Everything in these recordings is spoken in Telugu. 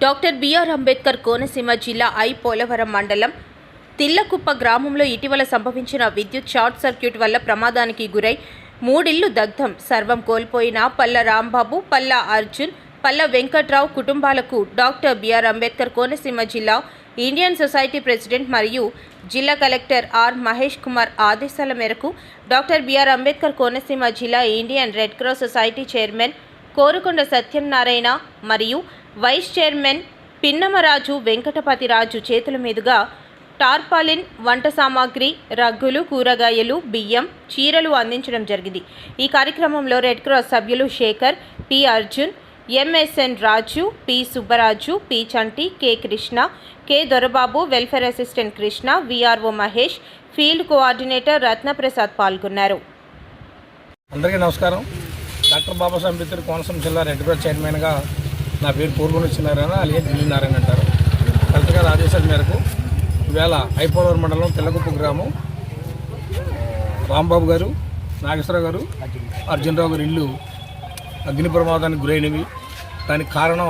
డాక్టర్ బిఆర్ అంబేద్కర్ కోనసీమ జిల్లా ఐ. పోలవరం మండలం తిల్లకుప్ప గ్రామంలో ఇటీవల సంభవించిన విద్యుత్ షార్ట్ సర్క్యూట్ వల్ల ప్రమాదానికి గురై మూడిళ్ళు దగ్ధం. సర్వం కోల్పోయిన పల్ల రాంబాబు పల్ల అర్జున్ పల్ల వెంకట్రావు కుటుంబాలకు డాక్టర్ బిఆర్ అంబేద్కర్ కోనసీమ జిల్లా ఇండియన్ సొసైటీ ప్రెసిడెంట్ మరియు జిల్లా కలెక్టర్ ఆర్. మహేష్ కుమార్ ఆదేశాల మేరకు డాక్టర్ బిఆర్ అంబేద్కర్ కోనసీమ జిల్లా Indian Red Cross Society chairman Korukonda Satyanarayana మరియు వైస్ చైర్మన్ పిన్నమరాజు వెంకటపతిరాజు చేతుల మీదుగా టార్పాలిన్ వంట సామాగ్రి రగ్గులు కూరగాయలు బియ్యం చీరలు అందించడం జరిగింది. ఈ కార్యక్రమంలో రెడ్ క్రాస్ సభ్యులు Sekhar P Arjun MSN Raju P Subbaraju P Chanti K Krishna K Dorababu welfare assistant Krishna VRO Mahesh field coordinator Ratnaprasad పాల్గొన్నారు. అందరికీ నమస్కారం. డాక్టర్ బాబాసాహెబ్ అంబేద్కర్ కోనసీమ జిల్లా రెడ్ క్రాస్ చైర్మన్గా నా పేరు పూర్వన వచ్చినారాయణ అలాగే ఢిల్లీ నారాయణ అంటారు. కలెక్టర్ గారి ఆదేశాల మేరకు ఈవేళ ఐపోలవరం మండలం తెల్లగుప్పు గ్రామం రాంబాబు గారు నాగేశ్వరరావు గారు అర్జునరావు గారి ఇల్లు అగ్ని ప్రమాదానికి గురైనవి. దానికి కారణం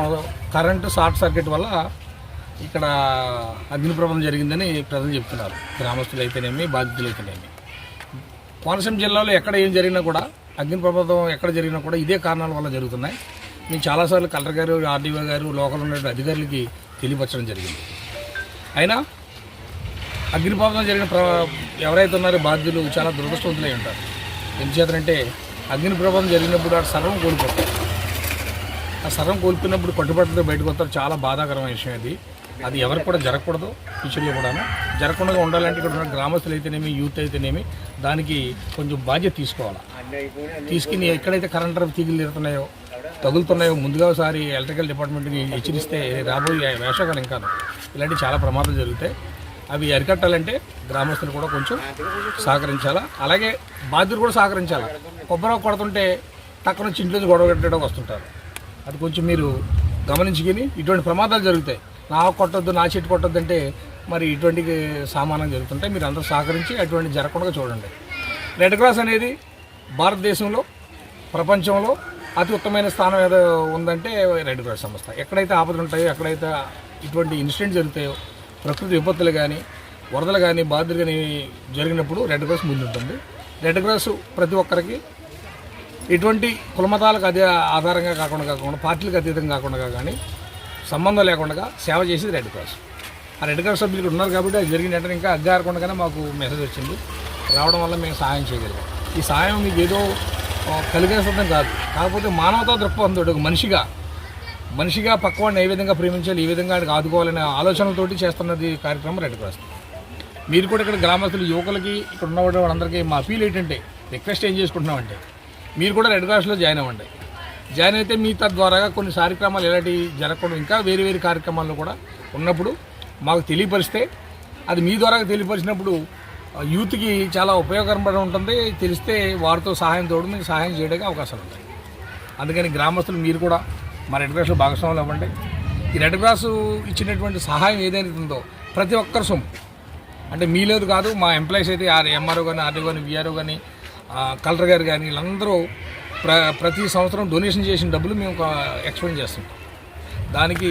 కరెంటు షార్ట్ సర్క్యూట్ వల్ల ఇక్కడ అగ్ని ప్రమాదం జరిగిందని ప్రజలు చెప్తున్నారు. గ్రామస్తులు అయితేనేమి బాధితులు అయితేనేమి కోనసీమ జిల్లాలో ఎక్కడ ఏం జరిగినా కూడా అగ్ని ప్రమాదం ఎక్కడ జరిగినా కూడా ఇదే కారణాల వల్ల జరుగుతున్నాయి. మేము చాలాసార్లు కలెక్టర్ గారు ఆర్డీఓ గారు లోకల్ ఉన్న అధికారులకి తెలియపరచడం జరిగింది. అయినా అగ్ని జరిగిన ప్ర ఎవరైతే ఉన్నారో బాధ్యులు చాలా దురదృష్టవంతులై ఉంటారు. ఎందుచేతనంటే అగ్ని ప్రమాదం జరిగినప్పుడు ఆ సర్వం కోల్పోతారు. ఆ సర్వం కోల్పోయినప్పుడు పట్టుబట్టతో బయటకు వస్తారు. చాలా బాధాకరమైన విషయం అది. అది ఎవరికి కూడా జరగకూడదు. ఫ్యూచర్లో కూడా జరగకుండా ఉండాలంటే ఇక్కడ ఉన్న గ్రామస్తులు అయితేనేమి యూత్ అయితేనేమి దానికి కొంచెం బాధ్యత తీసుకోవాలి. తీసుకుని ఎక్కడైతే కరెంట్ తీగులు తిరుగుతున్నాయో తగులుతున్నాయో ముందుగా ఒకసారి ఎలక్ట్రికల్ డిపార్ట్మెంట్కి హెచ్చరిస్తే రాబోయే వేసవకాలం ఇంకా ఇలాంటివి చాలా ప్రమాదాలు జరుగుతాయి. అవి అరికట్టాలంటే గ్రామస్తులు కూడా కొంచెం సహకరించాలా? అలాగే బాధ్యులు కూడా సహకరించాలి? కొబ్బరి కొడుతుంటే టక్కన ఇంట్లో గొడవ కట్టడం వస్తుంటారు. అది కొంచెం మీరు గమనించుకుని ఇటువంటి ప్రమాదాలు జరుగుతాయి. నా కొట్టొద్దు నా చెట్టు కొట్టొద్దు అంటే మరి ఇటువంటి సామానం జరుగుతుంటాయి. మీరు అందరూ సహకరించి అటువంటి జరగకుండా చూడండి. రెడ్ క్రాస్ అనేది భారతదేశంలో ప్రపంచంలో అతి ఉత్తమైన స్థానం ఏదో ఉందంటే రెడ్ క్రాస్ సంస్థ. ఎక్కడైతే ఆపదలు ఉంటాయో ఎక్కడైతే ఇటువంటి ఇన్సిడెంట్ జరుగుతాయో ప్రకృతి విపత్తులు కానీ వరదలు కానీ బాధలు కానీ జరిగినప్పుడు రెడ్ క్రాస్ ముందుంటుంది రెడ్ క్రాస్ ప్రతి ఒక్కరికి ఎటువంటి కులమతాలకు అదే ఆధారంగా కాకుండా కాకుండా పార్టీలకు అతీతంగా కాకుండా కానీ సంబంధం లేకుండా సేవ చేసేది రెడ్ క్రాస్ ఆ రెడ్ క్రాస్ సభ్యులు ఉన్నారు కాబట్టి అది జరిగిన వెంటనే ఇంకా అగ్గారకుండానే మాకు మెసేజ్ వచ్చింది. రావడం వల్ల మేము సహాయం చేయగలిగాం. ఈ సాయం మీకు ఏదో కలిగేస్తుందని కాదు. కాకపోతే మానవతా దృక్పథంతో ఒక మనిషిగా మనిషిగా పక్కవాడిని ఏ విధంగా ప్రేమించాలి ఏ విధంగా ఆయనకు ఆదుకోవాలనే ఆలోచనలతోటి చేస్తున్నది కార్యక్రమం రెడ్ క్రాస్ మీరు కూడా ఇక్కడ గ్రామస్తులు యువకులకి ఇక్కడ ఉన్న వాళ్ళందరికీ మా అపీల్ ఏంటంటే రిక్వెస్ట్ ఏం చేసుకుంటున్నామంటే మీరు కూడా రెడ్ క్రాస్లో జాయిన్ అవ్వండి. జాయిన్ అయితే మీ తద్వారాగా కొన్ని కార్యక్రమాలు ఎలాంటి జరగకుండా ఇంకా వేరే వేరే కార్యక్రమాల్లో కూడా ఉన్నప్పుడు మాకు తెలియపరిస్తే అది మీ ద్వారా తెలియపరిచినప్పుడు యూత్కి చాలా ఉపయోగకరపడి ఉంటుంది. తెలిస్తే వారితో సహాయం తోడు మీకు సహాయం చేయడానికి అవకాశాలు ఉంటాయి. అందుకని గ్రామస్తులు మీరు కూడా మా రెడ్ క్రాస్లో భాగస్వాములు అవ్వండి. ఈ రెడ్ క్రాస్ ఇచ్చినటువంటి సహాయం ఏదైతే ఉందో ప్రతి ఒక్కరి సొమ్ము. అంటే మీలేదు కాదు మా ఎంప్లాయీస్ అయితే ఆర్ ఎంఆర్ఓ కానీ ఆర్డీఓ కానీ విఆర్ఓ కానీ కలెక్టర్ గారు కానీ వీళ్ళందరూ ప్ర ప్రతి సంవత్సరం డొనేషన్ చేసిన డబ్బులు మేము ఎక్స్ప్లెయిన్ చేస్తుంటాం దానికి